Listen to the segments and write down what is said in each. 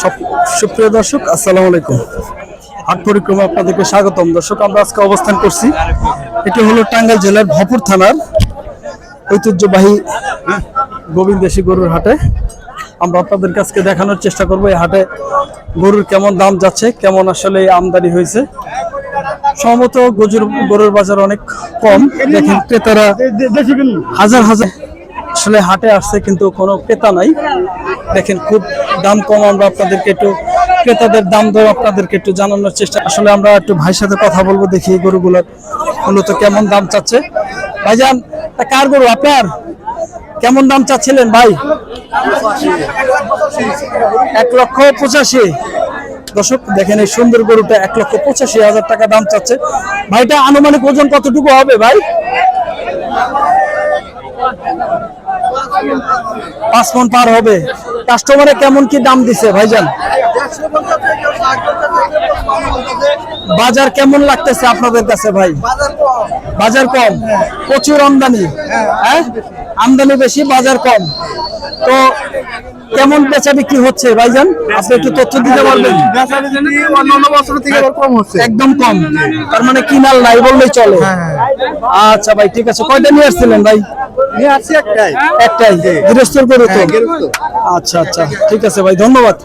সব- সুপ্রিয় দর্শক আসসালামু আলাইকুম। হাট পরিক্রমা আপনাদেরকে স্বাগতম। দর্শক আমরা আজকে অবস্থান করছি এটি হলো টাঙ্গাইল জেলার ভপুর থানার ঐতিহ্যবাহী গোবিন্দেশী গরুর হাটে। আমরা আপনাদের কাছকে দেখানোর চেষ্টা করব এই হাটে গরুর কেমন দাম যাচ্ছে কেমন আসলে আমদানি হয়েছে। সম্ভবত গজুর গরুর বাজার অনেক কম। দেখেন ক্রেতারা হাজার হাজার আসলে হাটে আসছে, কিন্তু কোনো ক্রেতা নাই। দেখেন, খুব দাম কম, আমরা আপনাদেরকে একটু ক্রেতাদের দাম দর আপনাদেরকে একটু জানানোর চেষ্টা আসলে আমরা একটু ভাইয়ের সাথে কথা বলব, দেখি এই গরুগুলোর মূলত কেমন দাম চাচ্ছে। ভাইজান কার গরু? আপনার? কেমন দাম চাচ্ছিলেন ভাই? এক লক্ষ পঁচাশি। দর্শক, দেখেন এই সুন্দর গরুটা এক লক্ষ পঁচাশি হাজার টাকা দাম চাচ্ছে। ভাইটা আনুমানিক ওজন কতটুকু হবে ভাই? পাঁচ মন পার হবে। কাস্টমারে কেমন কি দাম দিছে ভাইজান? বাজার কেমন লাগতেছে আপনাদের কাছে ভাই? বাজার কম। প্রচুর আমদানি। হ্যাঁ? আমদানি বেশি বাজার কম। তো কেমন বেচা বিক্রি হচ্ছে ভাইজান? আপনি একটু তথ্য দিতে পারবেন? একদম কম। তার মানে কিনাল নাই বললেই চলে। আচ্ছা ভাই ঠিক আছে। কয়টা নিয়ে আসছিলেন ভাই? নিয়ে আসছি একটাই। একটাই গৃহস্থর করে তো। হ্যাঁ, আচ্ছা আচ্ছা। ঠিক আছে ভাই ধন্যবাদ।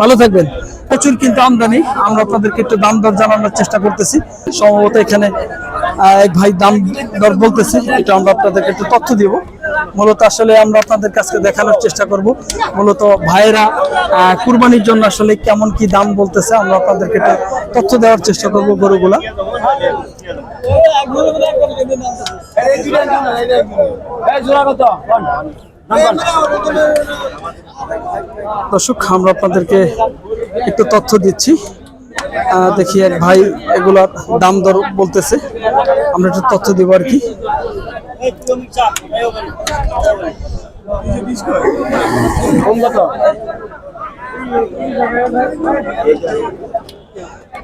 ভালো থাকবেন। প্রচুর কিন্তু আমদানি। আমরা আপনাদেরকে একটু দাম দর জানানোর চেষ্টা করতেছি। সম্ভবত এখানে এক ভাই দাম দর বলতেছে। এটা আমরা আপনাদেরকে একটু তথ্য দিব। মূলত আসলে আমরা আপনাদের কাছে দেখানোর চেষ্টা করব। মূলত ভাইয়েরা কুরবানির জন্য আসলে কেমন কি দাম বলতেছে আমরা আপনাদেরকে একটু তথ্য দেওয়ার চেষ্টা করব গরুগুলা। দর্শক আমরা আপনাদেরকে একটু তথ্য দিচ্ছি। দেখি এক ভাই এগুলার দাম দর বলতেছে। আমরা একটু তথ্য দিব আর কি।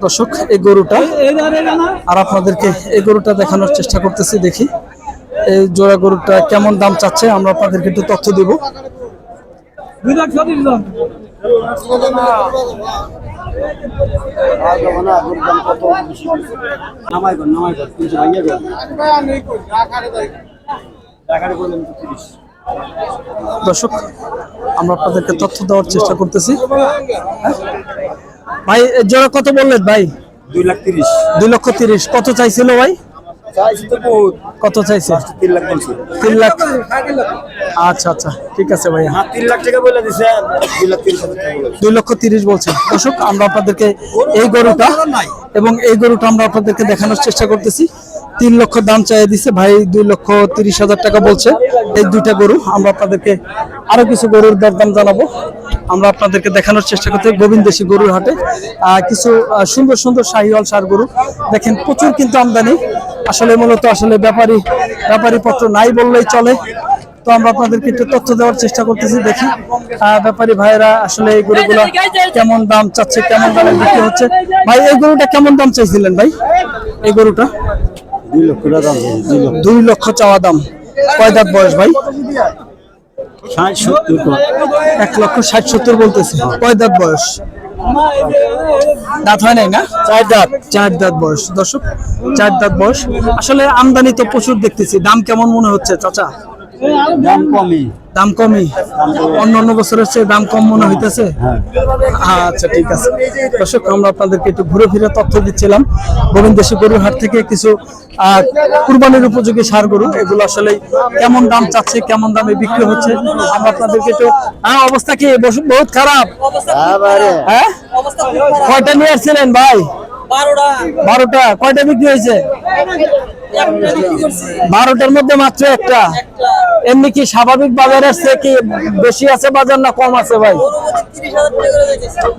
দর্শক এই গরুটা আর আপনাদেরকে এই গরুটা দেখানোর চেষ্টা করতেছি দেখি। এই জোড়া গরুটা কেমন দাম চাচ্ছে আমরা আপনাদেরকে একটু তথ্য দিব। দর্শক আমরা আপনাদেরকে তথ্য দেওয়ার চেষ্টা করতেছি? ভাই জোড়া কত বললেন ভাই? দুই লাখ তিরিশ। দুই লক্ষ তিরিশ। কত চাইছিল ভাই? কত চাইছে? তিন লাখ তিন লাখ? আচ্ছা আচ্ছা ঠিক আছে ভাইয়া। হ্যাঁ তিন লাখ টাকা বলে দিছে দুই লক্ষ তিরিশ বলছেন দর্শক আমরা আপনাদেরকে এই গরুটা এবং এই গরুটা আমরা আপনাদেরকে দেখানোর চেষ্টা করতেছি। তিন লক্ষ দাম চাই দিছে ভাই দুই লক্ষ তিরিশ হাজার টাকা বলছে এই দুইটা গরু। আমরা আপনাদেরকে আরও কিছু গরুর দরদাম জানাব। আমরা আপনাদেরকে দেখানোর চেষ্টা করতে গোবিন্দেশী গরুর হাটে। কিছু সুন্দর সুন্দর শাহিওয়াল সার গরু। দেখেন প্রচুর কিন্তু আমদানি। আসলে মূলত আসলে ব্যাপারী ব্যাপারী পত্র নাই বললেই চলে। তো আমরা আপনাদেরকে একটু তথ্য দেওয়ার চেষ্টা করতেছি দেখি ব্যাপারী ভাইয়েরা আসলে এই গরুগুলো কেমন দাম চাচ্ছে কেমন দামে বিক্রি হচ্ছে। ভাই এই গরুটা কেমন দাম চাইছিলেন ভাই? এই গরুটা? দুই লক্ষ দুই চাওয়া দাম। কয় দাঁত বয়স ভাই? ষাট সত্তর। এক লক্ষ ষাট সত্তর বলতেছে। কয় দাঁত বয়স? দাঁত হয় নাই না? চার দাঁত। চার দাঁত বয়স। দর্শক চার দাঁত বয়স। আসলে আমদানি তো প্রচুর দেখতেছি। দাম কেমন মনে হচ্ছে চাচা? দাম কমই। দাম কমই? অন্য অন্য বছরের চেয়ে দাম কম মনে হইতেছে? আচ্ছা ঠিক আছে। দর্শক আমরা আপনাদেরকে একটু ঘুরে ফিরে তথ্য দিচ্ছিলাম। গোবিন্দেশী গরুর হাট থেকে কিছু কুরবানির উপযোগী সার গরু এগুলো আসলে কেমন দাম চাচ্ছে কেমন দামে বিক্রি হচ্ছে? আমরা আপনাদেরকে একটু হ্যাঁ অবস্থা কি? বস- বহুত খারাপ। হ্যাঁ? কয়টা নিয়ে আসছিলেন ভাই? বারোটা। কয়টা বিক্রি হয়েছে? বারোটার মধ্যে মাত্র একটা। এমনি কি স্বাভাবিক বাজার চেয়ে কি বেশি আছে বাজার না কম আছে ভাই?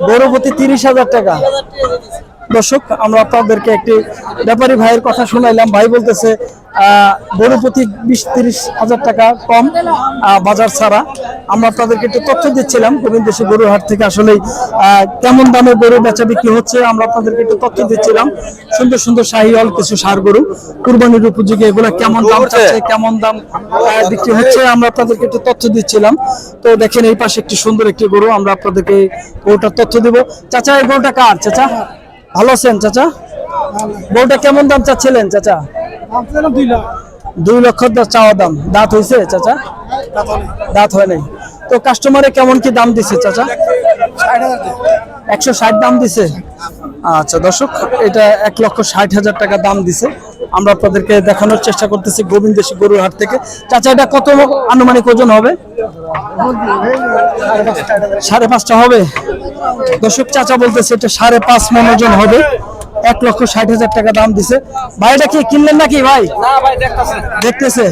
গরু প্রতি তিরিশ হাজার টাকা। দর্শক আমরা আপনাদেরকে একটি ব্যাপারী ভাইয়ের কথা শুনাইলাম। ভাই বলতেছে গরু প্রতি বিশ তিরিশ হাজার টাকা কম বাজার ছাড়া। আমরা আপনাদেরকে একটু তথ্য দিচ্ছিলাম গোবিন্দেশী গরুর হাট থেকে আসলে কেমন দামে গরু বেচা বিক্রি হচ্ছে আমরা আপনাদেরকে একটু তথ্য দিচ্ছিলাম। সুন্দর সুন্দর শাহিওয়াল কিছু সার গরু কুরবানির উপযোগী এগুলা কেমন দাম চাচ্ছে কেমন দাম বিক্রি হচ্ছে আমরা আপনাদেরকে একটু তথ্য দিচ্ছিলাম। তো দেখেন এই পাশে একটি সুন্দর একটি গরু আমরা আপনাদেরকে গরুটার তথ্য দিব। চাচা এই গরুটা কার? চাচা ভালো আছেন চাচা? গরুটা কেমন দাম চাচ্ছিলেন চাচা? দুই লক্ষ চাওয়া দাম। দাঁত হয়েছে চাচা? দাঁত হয় নাই। তো কাস্টমারে কেমন কি দাম দিছে চাচা? একশো ষাট দাম দিছে? আচ্ছা দর্শক এটা এক লক্ষ ষাট হাজার টাকা দাম দিছে। আমরা আপনাদেরকে দেখানোর চেষ্টা করতেছি গোবিন্দেশী গরুর হাট থেকে। চাচা এটা কত আনুমানিক ওজন হবে? সাড়ে পাঁচটা হবে। দর্শক চাচা বলতেছে এটা সাড়ে পাঁচ মন ওজন হবে। এক লক্ষ ষাট হাজার টাকা দাম দিছে। ভাই এটা কি কিনলেন নাকি ভাই? দেখতেছে।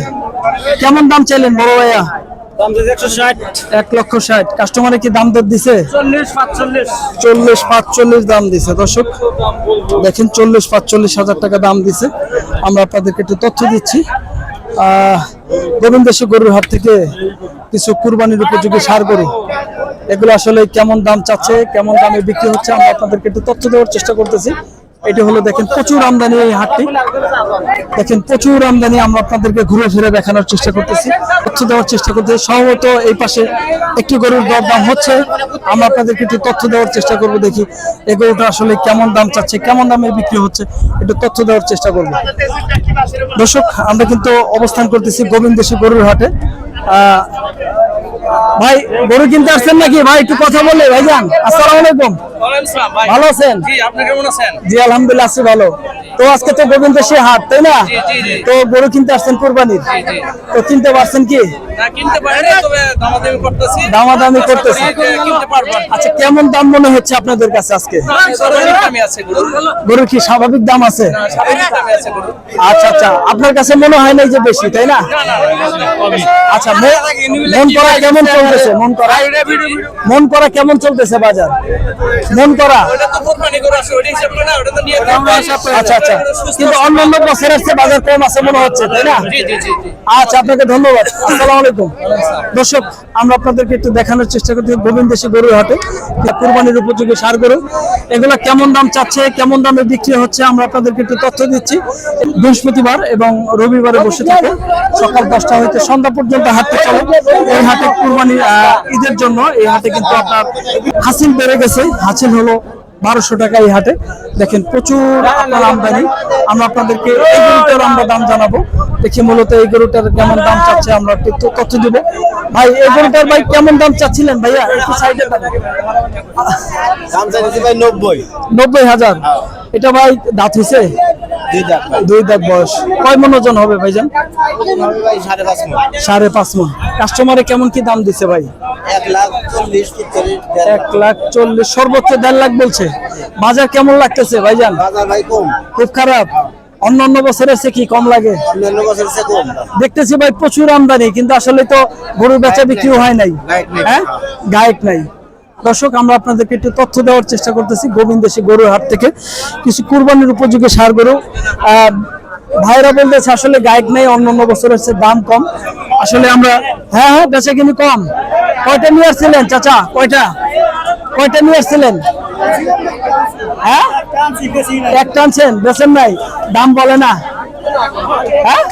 কেমন দাম চাইলেন বড় ভাইয়া? এক লক্ষ ষাট। কাস্টমারে কি দাম দর দিছে? চল্লিশ পাঁচচল্লিশ। চল্লিশ দাম দিছে দর্শক। দেখেন চল্লিশ পাঁচচল্লিশ হাজার টাকা দাম দিছে। আমরা আপনাদেরকে একটু তথ্য দিচ্ছি। গোবিন্দেশী গরুর হাট থেকে কিছু কুরবানির উপযোগী সার গরু। এগুলো আসলে কেমন দাম চাচ্ছে কেমন দামে বিক্রি হচ্ছে আমরা আপনাদেরকে একটু তথ্য দেওয়ার চেষ্টা করতেছি। এটি হলো দেখেন প্রচুর আমদানি এই হাটটি। দেখেন প্রচুর আমদানি আমরা আপনাদেরকে ঘুরে ফিরে দেখানোর চেষ্টা করতেছি, তথ্য দেওয়ার চেষ্টা করতেছি। সম্ভবত এই পাশে একটি গরুর দর দাম হচ্ছে। আমরা আপনাদেরকে একটু তথ্য দেওয়ার চেষ্টা করব, দেখি এই গরুটা আসলে কেমন দাম চাচ্ছে, কেমন দামে বিক্রি হচ্ছে, একটু তথ্য দেওয়ার চেষ্টা করব। দর্শক, আমরা কিন্তু অবস্থান করতেছি গোবিন্দেশী গরুর হাটে। ভাই, গরু কিনতে আসছেন নাকি? ভাই, একটু কথা বললে ভাইজান, আসসালামু আলাইকুম। ভালো আছেন জি আলহামদুলিল্লাহ আছি ভালো তো আজকে তো গোবিন্দ সে হাট তাই না। তো গরু কিনতে আসছেন কোরবানির তো কিনতে পারছেন কি দামাদামি করতেছি। আচ্ছা কেমন দাম মনে হচ্ছে আপনাদের কাছে আজকে গরুর কি স্বাভাবিক দাম আছে আচ্ছা আচ্ছা আপনার কাছে মনে হয় না যে বেশি তাই না আচ্ছা মন- মন করা কেমন চলতেছে মন করা মন করা কেমন চলতেছে বাজার মন করা। গরু আচ্ছা আচ্ছা। কিন্তু অন্যান্য বছরের চেয়ে বাজার কম আছে মনে হচ্ছে তাই না? জি জি জি জি। আচ্ছা আপনাকে ধন্যবাদ। আসসালামু আলাইকুম। দর্শক আমরা আপনাদেরকে একটু দেখানোর চেষ্টা করছি গোবিন্দেশী গরুর হাটে। কুরবানির উপযোগী সার গরু এগুলা কেমন দাম চাচ্ছে কেমন দামে বিক্রি হচ্ছে আমরা আপনাদেরকে একটু তথ্য দিচ্ছি। বৃহস্পতিবার এবং রবিবারে বসে থাকে। সকাল দশটা হইতে সন্ধ্যা পর্যন্ত হাটটা চলে। এই হাটে কুরবানি আহ, ঈদের জন্য এই হাটে কিন্তু আপনার হাসিল বেড়ে গেছে। হাসিল হলো বারোশো টাকা এই হাটে। দেখেন প্রচুর আপনার আমদানি। আমরা আপনাদেরকে এই গরুটার আমরা দাম জানাব। দেখি মূলত এই গরুটার কেমন দাম চাচ্ছে আমরা একটু তথ্য দিব। ভাই এই গরুটার ভাই কেমন দাম চাচ্ছিলেন ভাইয়া? একটু সাইডে দাম চাইছে ভাই নব্বই। নব্বই হাজার। এটা ভাই দাঁত হয়েছে দুই দাঁত বয়স। কয় মন ওজন হবে ভাইজান? সাড়ে পাঁচ মন। মন। কাস্টমারে কেমন কি দাম দিছে ভাই? এক লাখ চল্লিশ সর্বোচ্চ দেড় লাখ বলছে। বাজার কেমন লাগতেছে ভাইজান? খুব খারাপ। অন্য অন্য বছরের চেয়ে কি কম লাগে? অন্যান্য বছর দেখতেছি ভাই প্রচুর আমদানি কিন্তু আসলে তো গরু বেচা বিক্রিও হয় নাই। হ্যাঁ? গায়ক নাই। দর্শক, আমরা আপনাদেরকে একটু তথ্য দেওয়ার চেষ্টা করতেছি গোবিন্দেশী গরুর হাট থেকে। কিছু কুরবানির উপযোগী সার গরু ভাইরা বলতেছে আসলে গায়ক নেই অন্য অন্য চেয়ে দাম কম। আসলে আমরা হ্যাঁ হ্যাঁ বেচা কিনি কম। কয়টা নিয়ে আসছিলেন, চাচা? কয়টা? কয়টা নিয়ে আসছিলেন? হ্যাঁ? এক টানছেন বেচেন নাই। দাম বলে না। হ্যাঁ?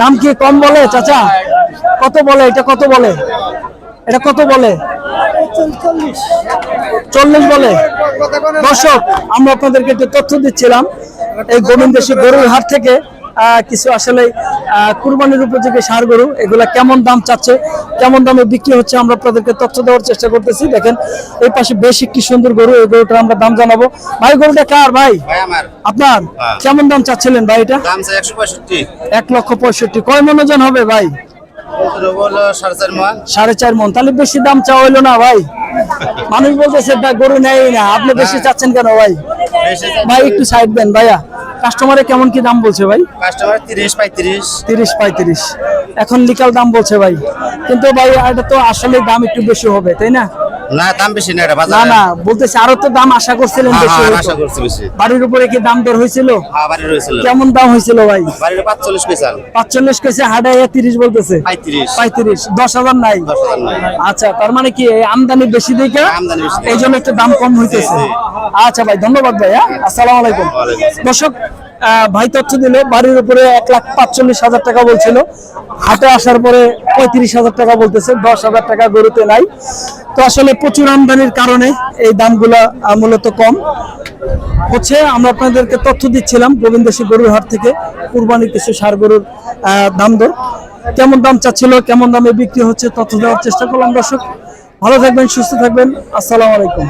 দাম কি কম বলে, চাচা? কত বলে? এটা কত বলে? এটা কত বলে? চল্লিশ। বলে। দর্শক আমরা আপনাদেরকে একটু তথ্য দিচ্ছিলাম। এই গোবিন্দেশী গরুর হাট থেকে কিছু আসলে কুরবানির উপযোগী সার গরু এগুলা কেমন দাম চাচ্ছে কেমন দামে বিক্রি হচ্ছে আমরা আপনাদেরকে তথ্য দেওয়ার চেষ্টা করতেছি। দেখেন এই পাশে বেশ একটি সুন্দর গরু এই গরুটার আমরা দাম জানাব। ভাই গরুটা কার ভাই? আপনার? হ্যাঁ। কেমন দাম চাচ্ছিলেন ভাই এটা? এক লক্ষ পঁয়ষট্টি। কয় মন ওজন হবে ভাই? সাড়ে চার মান। সাড়ে চার মন। তাহলে বেশি দাম চাওয়া হইল না ভাই? মানুষ বলতেছে গরু নেই না। আপনি বেশি চাচ্ছেন কেন ভাই? ভাই একটু সাইড দেন ভাইয়া। কাস্টমারে কেমন কি দাম বলছে ভাই? কাস্টমার তিরিশ পঁয়ত্রিশ। তিরিশ পঁয়ত্রিশ। এখন লিকাল দাম বলছে ভাই। কিন্তু ভাই এটা তো আসলে দাম একটু বেশি হবে তাই না? না দাম বেশি না এটা না না বলতেছি আরও তো দাম আশা করছিলেন হ্যাঁ, বেশি হ্যাঁ, আশা করছি বেশি। বাড়ির উপরে কি দাম দর হয়েছিল? হ্যাঁ বাড়ি রয়েছিল কেমন দাম হয়েছিল ভাই? বাড়ির পাঁচচল্লিশ পয়সাল পাঁচচল্লিশ কেছে হাডাইয়া তিরিশ বলতেছে। পঁয়ত্রিশ। পঁয়ত্রিশ দশ হাজার নাই? দশ হাজার নয় আচ্ছা তার মানে কি আমদানি বেশি দেখে আমদানি বেশি। দেখে। এই জন্য একটু দাম কম হইতেছে। আচ্ছা ভাই ধন্যবাদ ভাই আসসালামু আলাইকুম। দর্শক ভাই তথ্য দিল, বাড়ির উপরে এক লাখ পাঁচচল্লিশ হাজার টাকা বলছিল। হাটে আসার পরে পঁয়ত্রিশ হাজার টাকা বলতেছে, দশ হাজার টাকা গরুতে নাই। তো আসলে প্রচুর আমদানির কারণে এই দামগুলা মূলত কম। হচ্ছে আমরা আপনাদেরকে তথ্য দিচ্ছিলাম, গোবিন্দ সিং গরুর হাট থেকে কুরবানি কিছু সার গরুর দাম দর। কেমন দাম চাচ্ছিল, কেমন দামে বিক্রি হচ্ছে, তথ্য দেওয়ার চেষ্টা করলাম দর্শক। ভালো থাকবেন, সুস্থ থাকবেন। আসসালামু আলাইকুম।